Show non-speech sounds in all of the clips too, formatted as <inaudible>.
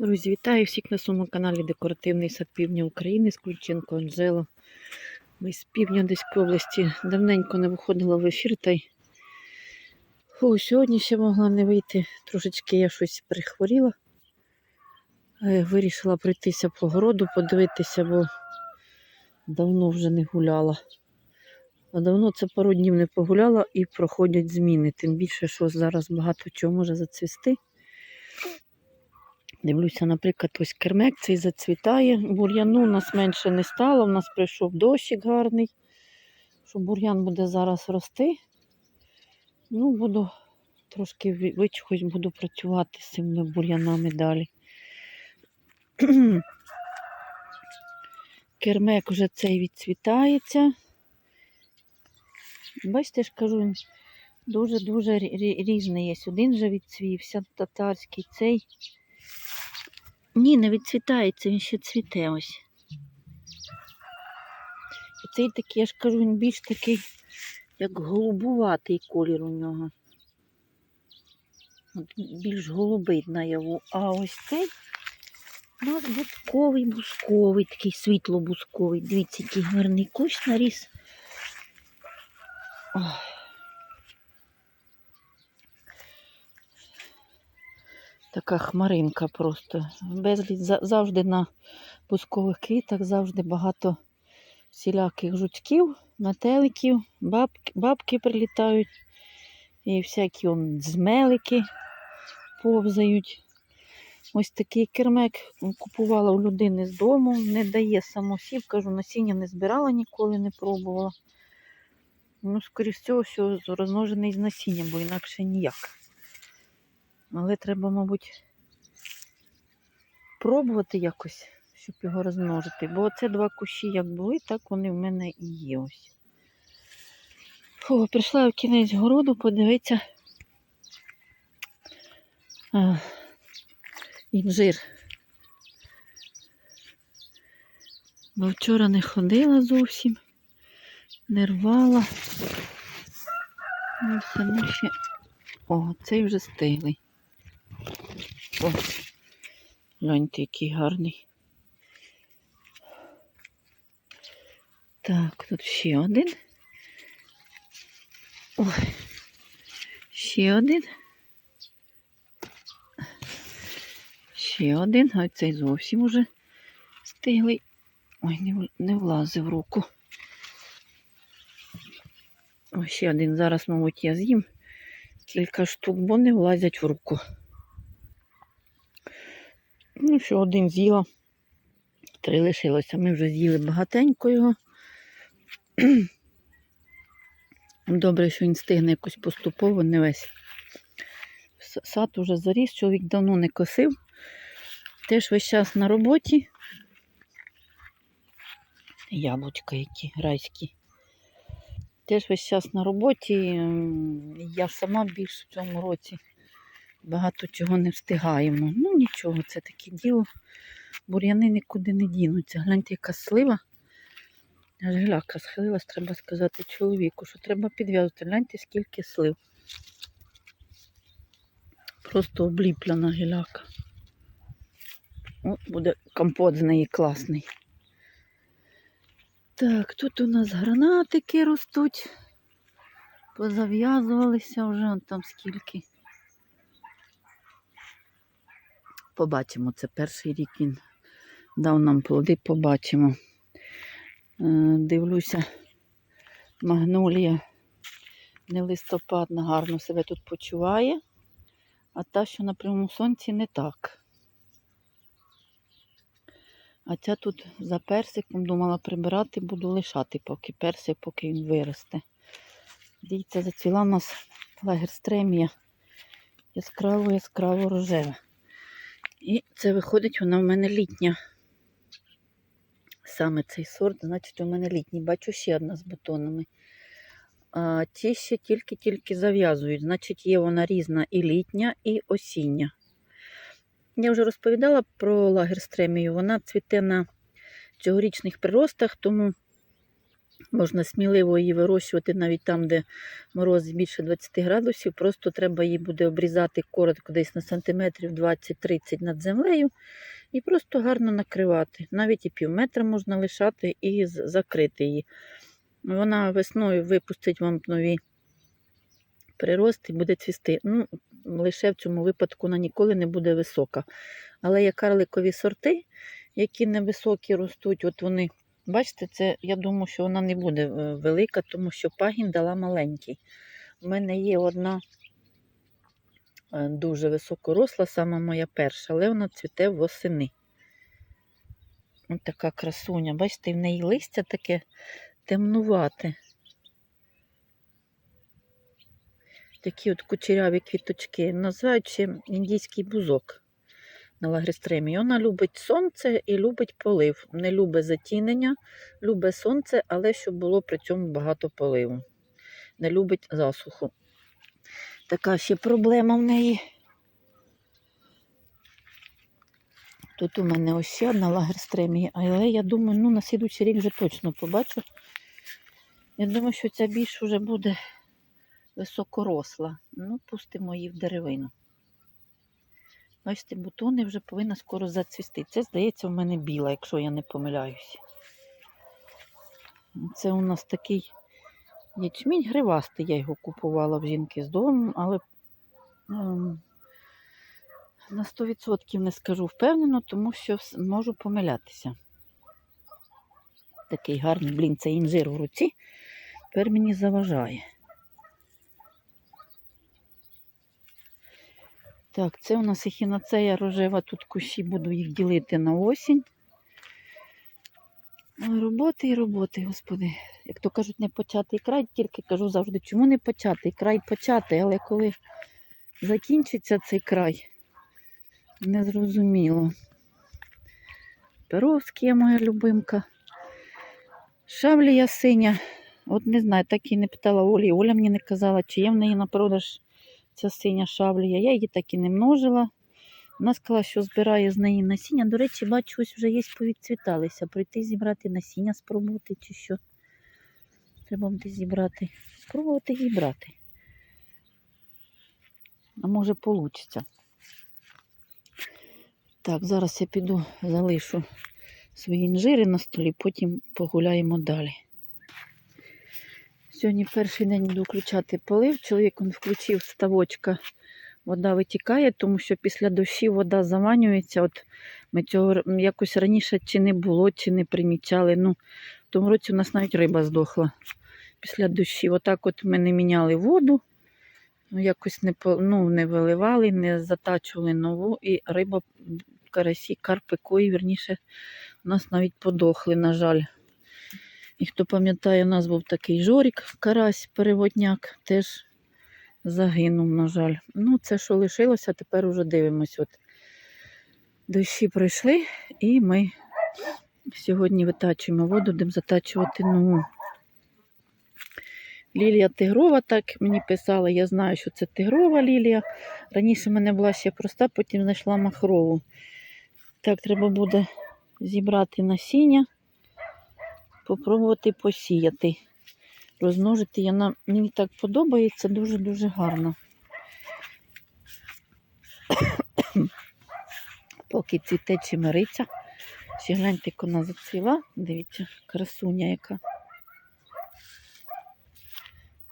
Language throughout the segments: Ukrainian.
Друзі, вітаю всіх на своєму каналі Декоративний сад Півдня України з Ключенко Анжела. Ми з півдня Одеської області давненько не виходила в ефір, та й Фу, сьогодні ще могла не вийти. Трошечки я щось прихворіла. Е, Вирішила пройтися по городу, подивитися, бо давно вже не гуляла. А давно це пару днів не погуляла і проходять зміни. Тим більше, що зараз багато чого може зацвісти. Дивлюся, наприклад, ось кермек цей зацвітає. Бур'яну у нас менше не стало. У нас прийшов дощик гарний. Що бур'ян буде зараз рости. Ну, буду трошки вичухось, буду працювати з цими бур'янами далі. <clears throat> Кермек вже цей відцвітається. Бачите, ж кажу, дуже-дуже рі- рі- різний є. Один вже відцвівся, татарський цей. Ні, не відцвітається, він ще цвіте ось. І цей такий, я ж кажу, він більш такий, як голубуватий колір у нього. От більш голубий наяву. А ось цей у нас бусковий, бусковий, такий світло-бусковий. Дивіться, який гарний кущ наріс. Ой. Така хмаринка просто. Безліч завжди на бускових квітах, завжди багато всіляких жучків, метеликів, бабки, бабки прилітають, і всякі он, змелики повзають. Ось такий кермек купувала у людини з дому, не дає самосів, кажу, насіння не збирала ніколи, не пробувала. Ну, скоріш всього, що розмножений з насіння, бо інакше ніяк. Але треба, мабуть, пробувати якось, щоб його розмножити. Бо оце два кущі як були, так вони в мене і є ось. Фу, прийшла в кінець городу, подивитися. А, інжир. Бо вчора не ходила зовсім, не рвала. Ну, ну ще. О, цей вже стиглий. О, гляньте, який гарний. Так, тут ще один. Ой, ще один. Ще один, а цей зовсім уже стиглий. Ой, не, не влазив руку. О, ще один. Зараз, мабуть, я з'їм кілька штук, бо не влазять в руку. Ну, що один з'їла, три лишилося. Ми вже з'їли багатенько його. <clears throat> Добре, що він стигне якось поступово, не весь. Сад уже заріс, чоловік давно не косив. Теж весь час на роботі. Яблучка які райські. Теж весь час на роботі. Я сама більш в цьому році багато чого не встигаємо. Ну нічого, це таке діло. Бур'яни нікуди не дінуться. Гляньте, яка слива. Аж гляка схилилась, треба сказати чоловіку, що треба підв'язати. Гляньте, скільки слив. Просто обліплена гіляка. О, буде компот з неї класний. Так, тут у нас гранатики ростуть. Позав'язувалися вже там скільки. Побачимо, це перший рік він дав нам плоди, побачимо. Е, Дивлюся, магнолія не листопадна, гарно себе тут почуває, а та, що на прямому сонці, не так. А ця тут за персиком думала прибирати, буду лишати поки персик, поки він виросте. Дивіться, зацвіла у нас лагерстремія яскраво яскраво рожева. І це виходить, вона в мене літня. Саме цей сорт, значить, у мене літній. Бачу ще одна з бутонами. А ті ще тільки-тільки зав'язують. Значить, є вона різна і літня, і осіння. Я вже розповідала про лагерстремію. Вона цвіте на цьогорічних приростах, тому Можна сміливо її вирощувати навіть там, де мороз більше 20 градусів. Просто треба її буде обрізати коротко десь на сантиметрів 20-30 над землею і просто гарно накривати. Навіть і пів метра можна лишати і закрити її. Вона весною випустить вам нові прирости, буде цвісти. Ну, лише в цьому випадку вона ніколи не буде висока. Але є карликові сорти, які невисокі ростуть, от вони. Бачите, це я думаю, що вона не буде е, велика, тому що пагін дала маленький. У мене є одна е, дуже високоросла, сама моя перша, але вона цвіте восени. Ось така красуня. Бачите, в неї листя таке темнувате. Такі от кучеряві квіточки, називають ще індійський бузок на лагристремі. Вона любить сонце і любить полив. Не любить затінення, любить сонце, але щоб було при цьому багато поливу. Не любить засуху. Така ще проблема в неї. Тут у мене ось ще одна лагерстремія, але я думаю, ну на слідуючий рік вже точно побачу. Я думаю, що ця більш вже буде високоросла. Ну, пустимо її в деревину. Бачите, бутони вже повинна скоро зацвісти. Це, здається, в мене біла, якщо я не помиляюсь. Це у нас такий ячмінь гривастий. Я його купувала в жінки з дому, але ем, на 100% не скажу впевнено, тому що можу помилятися. Такий гарний, блін, це інжир в руці. Тепер мені заважає. Так, це у нас ехінацея рожева. Тут кущі буду їх ділити на осінь. Роботи і роботи, господи. Як то кажуть, не початий край, тільки кажу завжди, чому не початий? Край початий, але коли закінчиться цей край, незрозуміло. Перовський моя любимка. Шавлія синя. От не знаю, так і не питала Олі. Оля мені не казала, чи є в неї на продаж ця синя шавлія. Я її так і не множила. Вона сказала, що збирає з неї насіння. До речі, бачу, ось вже є повідцвіталися. Прийти зібрати насіння, спробувати чи що. Треба буде зібрати. Спробувати зібрати. А може вийде. Так, зараз я піду залишу свої інжири на столі, потім погуляємо далі. Сьогодні перший день буду включати полив. Чоловік він включив ставочка, вода витікає, тому що після дощів вода заванюється. От ми цього якось раніше чи не було, чи не примічали. Ну, в тому році у нас навіть риба здохла після дощів. Отак от ми не міняли воду, ну, якось не, ну, не виливали, не затачували нову, і риба, карасі, карпи, кої, вірніше, у нас навіть подохли, на жаль. І хто пам'ятає, у нас був такий жорік, карась, переводняк, теж загинув, на жаль. Ну, це що лишилося, тепер уже дивимось. От дощі пройшли, і ми сьогодні витачуємо воду, будемо затачувати нову. Лілія тигрова, так мені писали, я знаю, що це тигрова лілія. Раніше в мене була ще проста, потім знайшла махрову. Так, треба буде зібрати насіння попробувати посіяти. Розмножити вона мені так подобається, дуже-дуже гарно. <coughs> Поки цвіте чимериця. Ще гляньте, як вона зацвіла. Дивіться, красуня яка.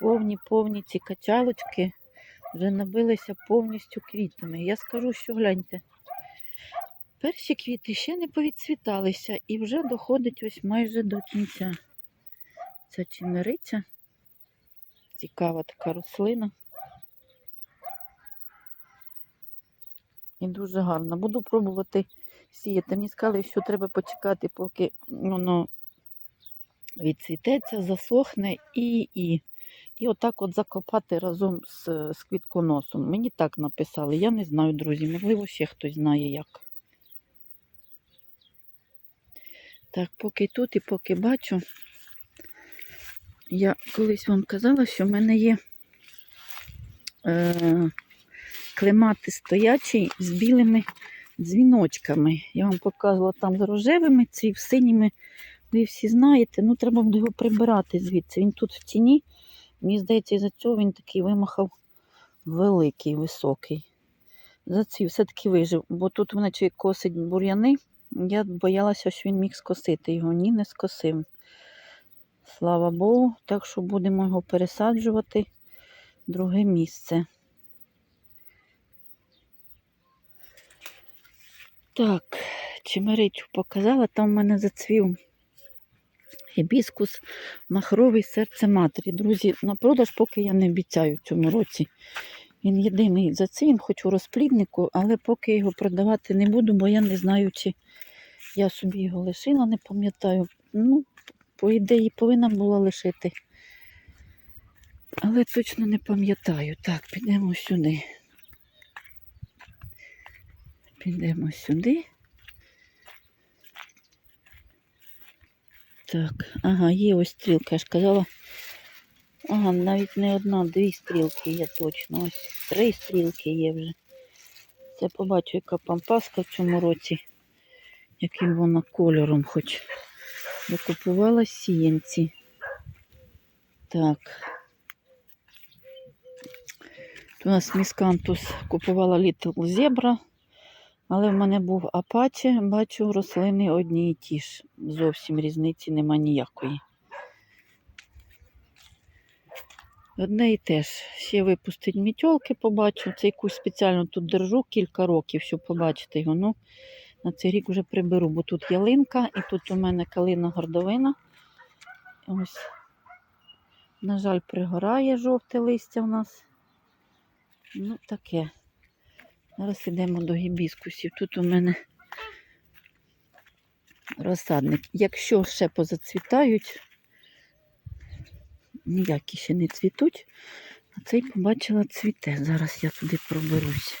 Повні, повні ці качалочки вже набилися повністю квітами. Я скажу, що гляньте. Перші квіти ще не повідцвіталися і вже доходить ось майже до кінця. Ця чимериця. Цікава така рослина. І дуже гарна. Буду пробувати сіяти. Мені сказали, що треба почекати, поки воно відцвітеться, засохне і, і, і отак от закопати разом з, з квітконосом. Мені так написали. Я не знаю, друзі. Можливо, ще хтось знає як. Так, поки тут і поки бачу. Я колись вам казала, що в мене є е, клемати стоячий з білими дзвіночками. Я вам показувала там з рожевими, ці з синіми ви всі знаєте, ну треба буде його прибирати звідси. Він тут в тіні. Мені здається, із-за цього він такий вимахав великий, високий. Зацвів, все-таки вижив, бо тут мене чоловік косить бур'яни. Я боялася, що він міг скосити його. Ні, не скосив. Слава Богу, так що будемо його пересаджувати друге місце. Так, чимерицю показала, там в мене зацвів гібіскус махровий серце матері. Друзі, на продаж поки я не обіцяю в цьому році. Він єдиний зацвів, хоч у розпліднику, але поки його продавати не буду, бо я не знаю, чи я собі його лишила, не пам'ятаю. Ну, по ідеї, повинна була лишити. Але точно не пам'ятаю. Так, підемо сюди. Підемо сюди. Так, ага, є ось стрілка, я ж казала. Ага, навіть не одна, дві стрілки є точно. Ось три стрілки є вже. Це побачу, яка пампаска в цьому році, яким вона кольором хоч. Докупувала сіянці. Так. У нас міскантус купувала Little Zebra, але в мене був Апаче, бачу, рослини одні і ті ж. Зовсім різниці нема ніякої. Одне і теж. Ще випустить мітьолки, побачу. Цей кусь спеціально тут держу кілька років, щоб побачити його. Ну, на цей рік вже приберу, бо тут ялинка і тут у мене калина гордовина. Ось, на жаль, пригорає жовте листя у нас. Ну, таке. Зараз йдемо до гібіскусів. Тут у мене розсадник. Якщо ще позацвітають, ніякі ще не цвітуть, а цей побачила цвіте. Зараз я туди проберусь.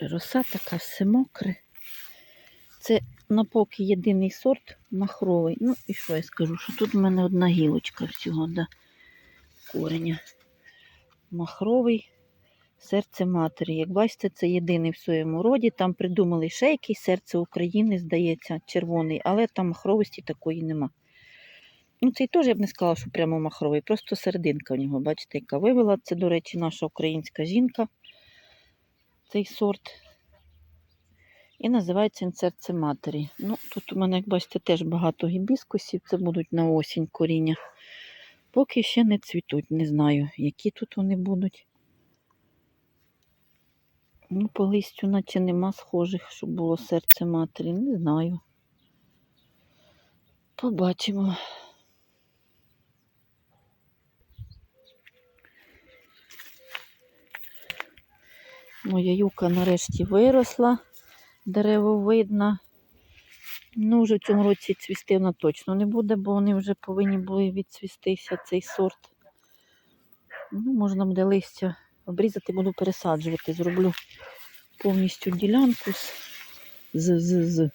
Роса така все мокре. Це на поки єдиний сорт махровий. Ну і що я скажу? Що тут в мене одна гілочка всього до кореня. Махровий серце матері. Як бачите, це єдиний в своєму роді. Там придумали якийсь серце України, здається, червоний, але там махровості такої нема. Ну, цей теж я б не сказала, що прямо махровий, просто серединка в нього, бачите, яка вивела. Це, до речі, наша українська жінка. Цей сорт. І називається він серце матері. Ну, тут у мене, як бачите, теж багато гібіскусів. Це будуть на осінь коріння. Поки ще не цвітуть, не знаю, які тут вони будуть. Ну, по листю, наче нема схожих, щоб було серце матері. Не знаю. Побачимо. Моя юка нарешті виросла, деревовидна. Ну, вже в цьому році цвісти вона точно не буде, бо вони вже повинні були відцвістися цей сорт. Ну, можна буде листя обрізати, буду пересаджувати. Зроблю повністю ділянку з, з, з, з,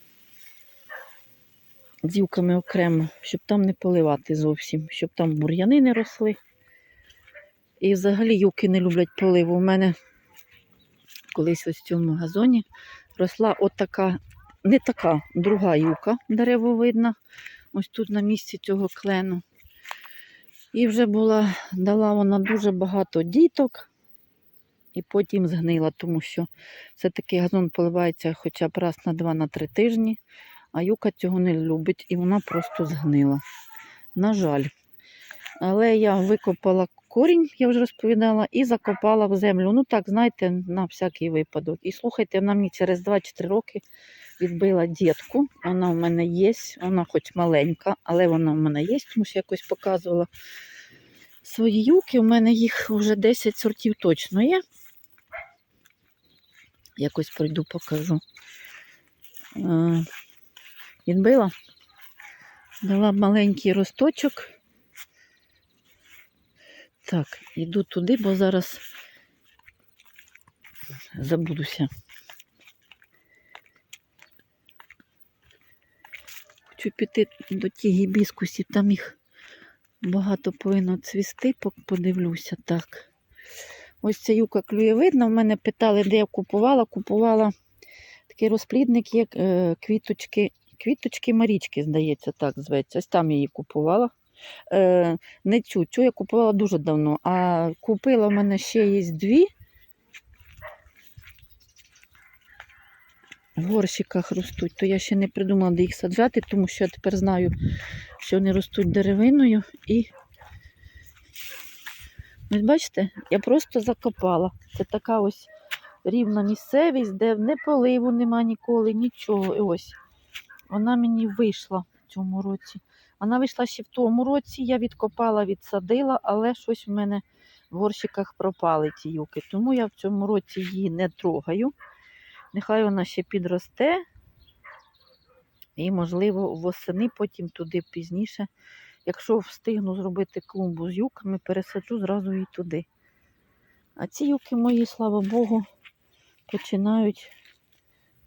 з юками окремо, щоб там не поливати зовсім, щоб там бур'яни не росли. І взагалі юки не люблять поливу. У мене колись ось в цьому газоні росла от не така, друга юка деревовидна, ось тут на місці цього клену. І вже була, дала вона дуже багато діток і потім згнила, тому що все-таки газон поливається хоча б раз на два на три тижні, а юка цього не любить і вона просто згнила. На жаль. Але я викопала корінь, я вже розповідала, і закопала в землю. Ну так, знаєте, на всякий випадок. І слухайте, вона мені через 2-3 роки відбила дітку. Вона в мене є, вона хоч маленька, але вона в мене є, тому що якось показувала свої юки. У мене їх вже 10 сортів точно є. Якось пройду, покажу. Е, Відбила, дала маленький росточок. Так, іду туди, бо зараз забудуся. Хочу піти до тих гібіскусів, там їх багато повинно цвісти, подивлюся так. Ось ця юка клює видно. В мене питали, де я купувала. Купувала такий розплідник, є е, квіточки, квіточки Марічки, здається, так зветься. Ось там я її купувала. Е, не цю, цю я купувала дуже давно, а купила в мене ще є дві. В горщиках ростуть, то я ще не придумала, де їх саджати, тому що я тепер знаю, що вони ростуть деревиною і. Ось бачите, я просто закопала. Це така ось рівна місцевість, де не поливу нема ніколи, нічого. І ось вона мені вийшла в цьому році. Вона вийшла ще в тому році, я відкопала, відсадила, але щось в мене в горщиках пропали ті юки. Тому я в цьому році її не трогаю. Нехай вона ще підросте. І, можливо, восени потім туди пізніше. Якщо встигну зробити клумбу з юками, пересаджу зразу її туди. А ці юки мої, слава Богу, починають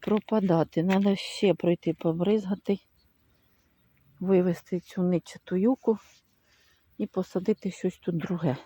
пропадати. Треба ще пройти побризгати, вивести цю ничату юку і посадити щось тут друге.